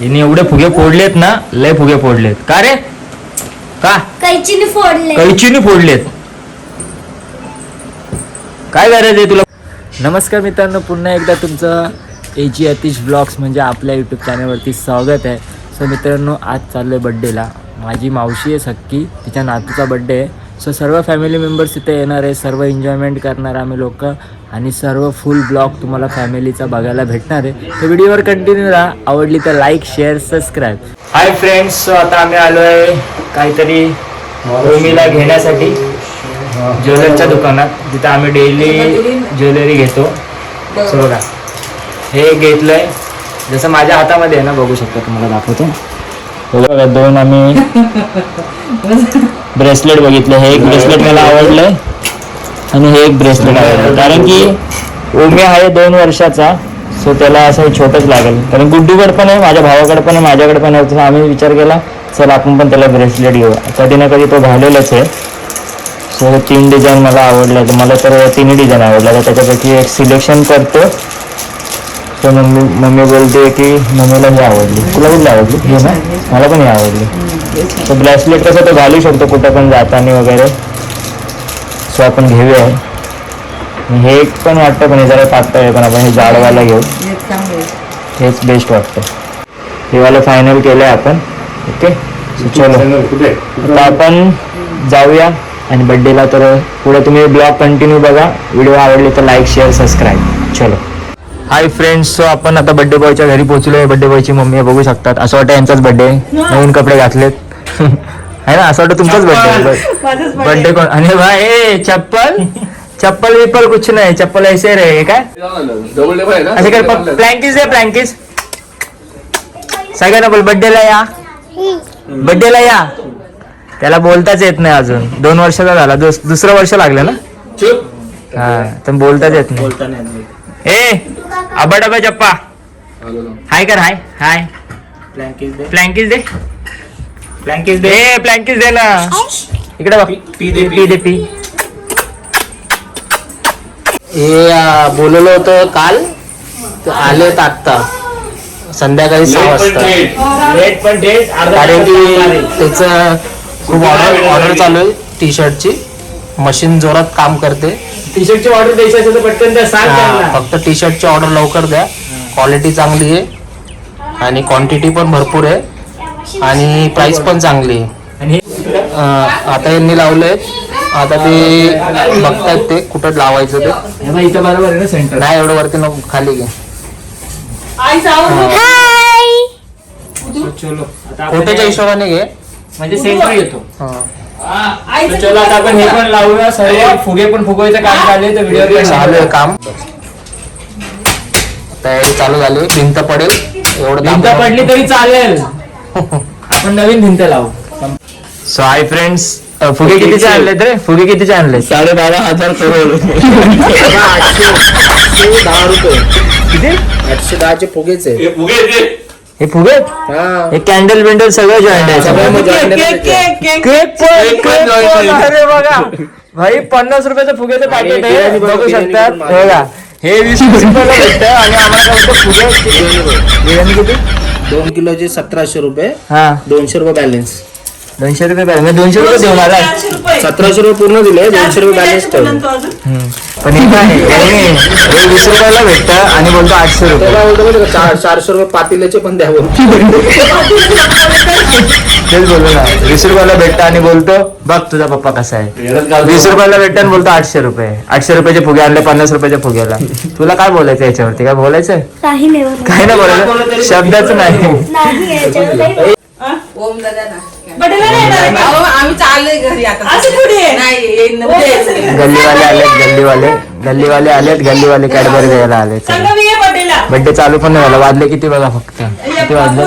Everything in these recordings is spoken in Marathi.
हिने एवढे फुगे फोडलेत ना लय फुगे फोडलेत. का रे? का? कैचीने फोडले. कैचीने फोडलेत. काय करायचंय तुला? नमस्कार मित्रांनो पुन्हा एकदा तुमचं ए जी अतिश ब्लॉग्स म्हणजे आपल्या यूट्यूब चॅनलवरती स्वागत आहे. सो मित्रांनो आज चाललो आहे बड्डेला माझी मावशी आहे सक्की तिच्या नातूचा बड्डे आहे. सो सर्व फॅमिली मेंबर्स इथे येणार आहे सर्व एन्जॉयमेंट करणार आम्ही लोक. आणि सर्व फुल ब्लॉग तुम्हाला फॅमिलीचा बघायला भेटणार आहे. तर व्हिडिओवर कंटिन्यू राहा. आवडली तर like share subscribe hi friends so आता आम्ही आलो आहे काहीतरी रोमीला घेण्यासाठी ज्वेलरच्या दुकानात. जिथं आम्ही डेली ज्वेलरी घेतो. सो बघा. हे घेतलंय. जसं माझ्या हातामध्ये आहे ना बघू शकता तुम्हाला दाखवतो. हे बघा दोन आम्ही ब्रेसलेट बघितले. हे एक ब्रेसलेट मला आवडलंय. आणि हे एक ब्रेसलेट आवडलं कारण की ओमी आहे दोन वर्षाचा सो त्याला असं छोटंच लागेल. कारण गुड्डूकडे पण आहे माझ्या भावाकडे पण आहे माझ्याकडे पण आहे आम्ही विचार केला चल आपण पण त्याला ब्रेसलेट घेऊ. कधी ना कधी तो घालेलच आहे. सो तीन डिझाईन मला आवडला तर मला तर तिन्ही डिझाईन आवडला तर त्याच्यापैकी एक सिलेक्शन करतो. तर मम्मी मम्मी बोलते की मम्मीला ही आवडली. तुला कुठली आवडली? हे ना. मला पण ही आवडली. तर ब्रेसलेट कसं तो घालू शकतो कुठं पण जाताना वगैरे. सो आपण घेऊया. हे एक पण वाटतं पण हे जरा पातळ आहे. पण आपण हे जाडवाला घेऊ. हेच बेस्ट वाटतं. हे वाला फायनल केलं आहे आपण ओके चलो. आता आपण जाऊया. आणि बड्डेला तर पुढे तुम्ही ब्लॉग कंटिन्यू बघा. व्हिडिओ आवडले तर लाईक शेअर सबस्क्राईब चलो. हाय फ्रेंड्स सो आपण आता बड्डे बॉयच्या घरी पोहोचलोय. बड्डे बॉयची मम्मी बघू शकतात. असं वाटतं यांचाच बड्डे नवीन कपडे घातलेत. है ना? असं वाटतं तुमचाच बड्डे बड्डे कोण? आणि भाई ए, चप्पल? चप्पल विप्पल कुछ नाही. चप्पल ऐसे रे काय? असे कर प्लँकीस दे प्लँकीस सगळ्यांना बोल बड्डेला या. बड्डेला या. त्याला बोलताच येत नाही अजून. दोन वर्षाचा झाला. दुस- दुसरं वर्ष लागलं ना? हा तर बोलताच येत नाही. ए आबा डबा चप्पा हाय कर हाय. हाय. प्लँकीस दे. प्लँकीस दे. ए प्लँकीस दे ना. इकडे बघ. पी दे पी दे पी हे अं, बोलवलं होतं काल. ते आले आहेत आत्ता. संध्याकाळी सहा वाजता. रेट पण डेट कारण की त्याचं खूप ऑर्डर ऑर्डर चालू आहे टी शर्टची मशीन जोरात काम करते. टी शर्टची ऑर्डर द्यायची असेल तर पटकन द्या. सांग हा, त्यांना. फक्त टी शर्टची ऑर्डर लवकर द्या. क्वालिटी चांगली आहे. आणि क्वांटिटी पण भरपूर आहे. आणि प्राइस पण चांगली. आहे आणि आता यांनी लावले आता ते बघतायत ते कुठं लावायचं ते. हे बघ, इथं बरोबर आहे ना सेंटर नाही एवढं वरती नको खाली घे. हाय चलो आता आपण फोटोच्या हिशोबाने घे. म्हणजे सेंटर येतो. हा. तर चलो आता आपण हे पण लावूया. सर्व फुगे पण फुगवायचं काम तर व्हिडिओ आहे काम. तयारी चालू झाली. भिंत पडेल. एवढं भिंत पडली तरी चालेल. आपण नवीन भिंत लावू. सो हाय फ्रेंड्स फुगे कितीचे आणले रे? फुगे कितीचे आणले साडे बारा हजार करोड दहा रुपये किती? आठशे दहाचे फुगेच आहे हे फुगे हा हे. कॅन्डल बिंडल सगळं जॉईंट आहे. केक पण. अरे बघा. भाई पन्नास रुपयाचं फुग्याचं पॅकेट आहे. बघा, शकतात हे बघा. हे वीस रुपयाला भेटतं आणि आम्हाला काय फुगे बिर्याणी किती? दोन किलोचे सतराशे रुपये हा. दोनशे रुपये बॅलन्स दोनशे रुपये पाहिजे म्हणजे दोनशे रुपये देऊन आला सतराशे रुपये पूर्ण दिले दोनशे रुपये बॅलन्स ठेवले. पण हे काय आहे? हे हे वीस रुपयाला भेटतं आणि बोलतो आठशे रुपये. त्याला बोलतो माहिती का, चार चारशे रुपये पातेल्याचे पण द्या बोलतो. तेच बोललो ना वीस रुपयाला भेटतं आणि बोलतो बघ तुझा पप्पा कसा आहे. वीस रुपयाला भेटतं आणि बोलतो आठशे रुपये. आठशे रुपयाचे फुगे आणले पन्नास रुपयाच्या फुग्याला तुला काय बोलायचं याच्यावरती? काय बोलायचं काही नाही नाही बोलायचं. शब्दाच नाही. ओम दादा ना. आम्ही चाललोय घरी आता. ना. गल्लीवाले आलेत गल्लीवाले. गल्लीवाले आलेत गल्लीवाले कॅडबरी द्यायला आले बड्डे चालू पण नाही झाला. वाजले किती बघा फक्त? किती वाजले?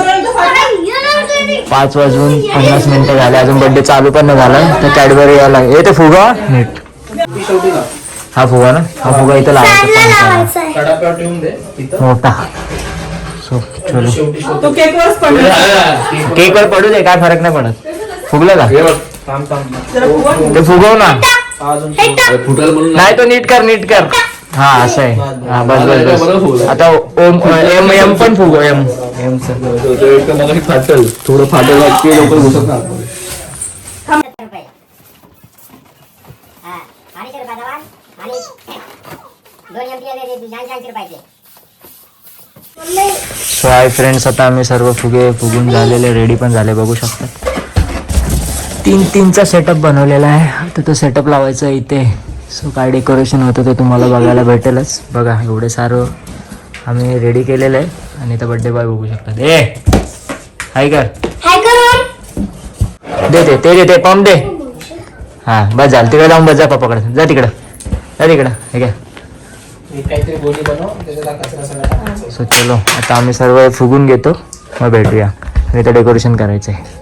पाच वाजून पन्नास मिनिटं झाले. अजून बड्डे चालू पण नाही झाला. तर कॅडबरी यायला ए ते फुगा. नीट. हा फुगा ना? हा फुगा इथं लावायचा. लावायचं आहे. कडाप्यावर ठेवून दे इथं. मोठा. सो चलो. शेवटी तो केक वर पडू दे काय फरक नाही पडत. फुगलं का? ते फुगव ना. हे. नाही तो नीट कर नीट कर. हा असं आहे. हा बस बस बस. आता ओम एम एम पण फुगो एम. एमचं फाटल. थोडं फाटल लवकर घुसत नाही हा एम सो हाय फ्रेंड्स आता आम्ही सर्व फुगे फुगून झालेले रेडी पण झाले बघू शकता. तीन तीनचा सेटअप बनवलेला आहे. आता तो सेटअप लावायचा इथे. सो काय डेकोरेशन होतं ते तुम्हाला बघायला भेटेलच. बघा एवढे सारं आम्ही रेडी केलेलं आहे. आणि इथं बड्डे बॉय बघू शकतात. ए हाय कर दे दे ते दे ते पंप दे. हा बस झालं. तिकडे जाऊन बस जा पप्पाकडे. जा तिकडं. जा तिकडं. हे काय. सो चलो. आता आम्ही सर्व फुगून घेतो. मग भेटूया. आणि इथं डेकोरेशन करायचं आहे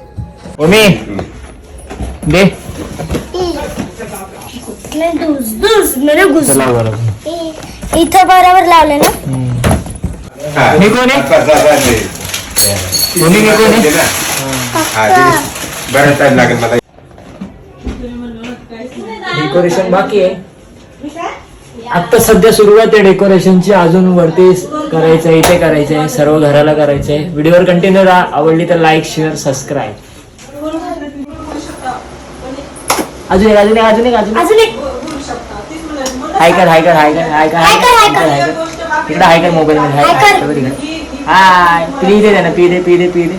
ओमी दे. दुस दुस मेरे घुस. चला बरोबर इथं बरोबर लावले ना? मी कोण? आहे ओमी मी कोण आहे बरं टाइम लागेल मला. डेकोरेशन बाकी आहे. आता सध्या सुरुवात आहे डेकोरेशनची. अजून वरती करायचं आहे इथे करायचं आहे सर्व घराला करायचं आहे व्हिडिओवर कंटिन्यू राहा. आवडली तर लाईक शेअर सबस्क्राईब अजून एक अजून एक अजून एक. अजून एक. हाय कर हाय कर हाय कर हाय कर हाय कर, हाय कर. हाय कर तिकडे हाय कर मोबाईल मध्ये. हाय हाय कर. कर तिकडे हाय पी दे ना पी दे पी दे पी दे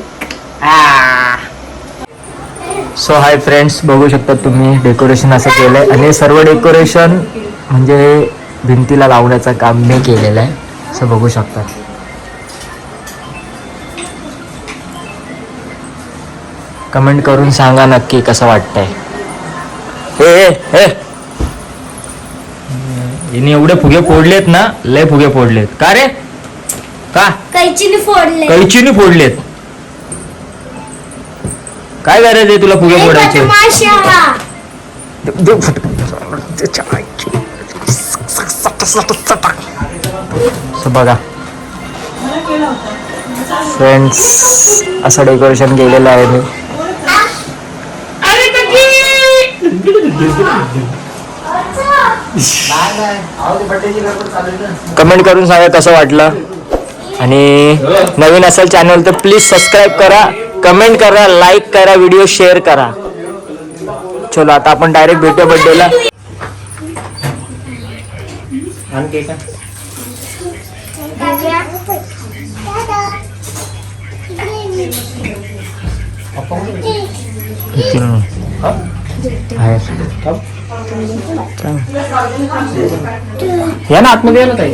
सो हाय फ्रेंड्स बघू शकता तुम्ही डेकोरेशन असं केलंय. आणि हे सर्व डेकोरेशन म्हणजे भिंतीला लावण्याचं काम मी केलेलं आहे. असं बघू शकता. कमेंट करून सांगा नक्की कसं वाटतंय. हे. हिने एवढे फुगे फोडलेत ना लय फुगे फोडलेत. का रे? का? कैचीने फोडले. कैचीने फोडलेत. काय करायचं आहे तुला फुगे फोडायचे? बघा. फ्रेंड्स असं डेकोरेशन केलेलं आहे मी. कमेंट करून सांगा कसं वाटलं. आणि नवीन असेल चॅनल तर प्लीज सबस्क्राईब करा कमेंट करा लाईक करा व्हिडिओ शेअर करा. चलो आता आपण डायरेक्ट भेटूया बर्थडेला आणखी. या ना आतमध्ये या ना ताई.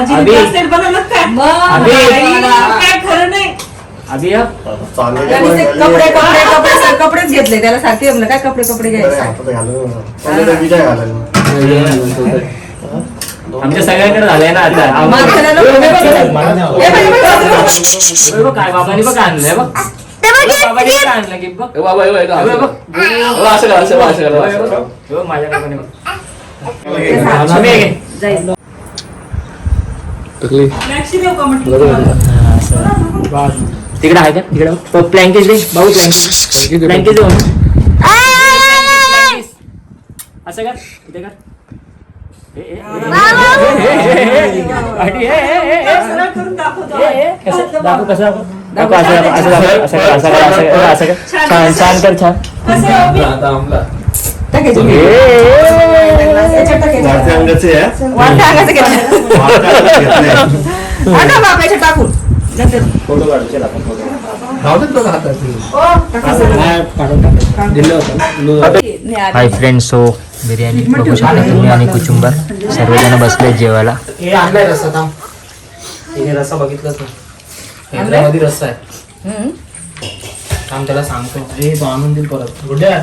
अभि. अभि. कपडे कपडे कपडे सर कपडेच घेतले त्याला सारखे म्हणलं काय कपडे कपडे घ्यायचे आमच्या सगळ्यांकडे झालंय ना आता. हे हे हे हे काय बाबांनी बघ आणलंय बघ बाबांनी बघ आणलं की बघ ए बाबा, हे असं असं असं हे. हे माझ्याकडे हे का हा. तिकडे आहे का तिकडे प्लँकेज दे भाऊ प्लँकेज प्लँकेज दे. असं कर इथे कर आणि हे, हे, हे, हे. सरळ करून दाखवतो हे, हे, कसं दाखव कसं दाखव दाखव असं दाखव असं असं कर, असं असं असं छान छान कर छान टाकायची हे, याच्यात टाकायचं. वाढत्या अंगाचे आहे वाटतं अंगाचं घेतलं. वाढत्या अंगाचे घेतलंय. आणा बाप याच्यात टाकून नंतर फोटो काढू चल आपण फोटो राहू देत बघा हातात नाही, आधी- हाय फ्रेंड्स सो बिर्याणी बघू शकता तुम्ही आणि कुचुंबर सर्वजण बसले जेवायला हे आणलाय रस्सा थांब तिने रस्सा बघितलाच नाही हैदराबादी रस्सा आहे हम्म. थांब त्याला सांगतो हे तो आणून देईल परत गुड्या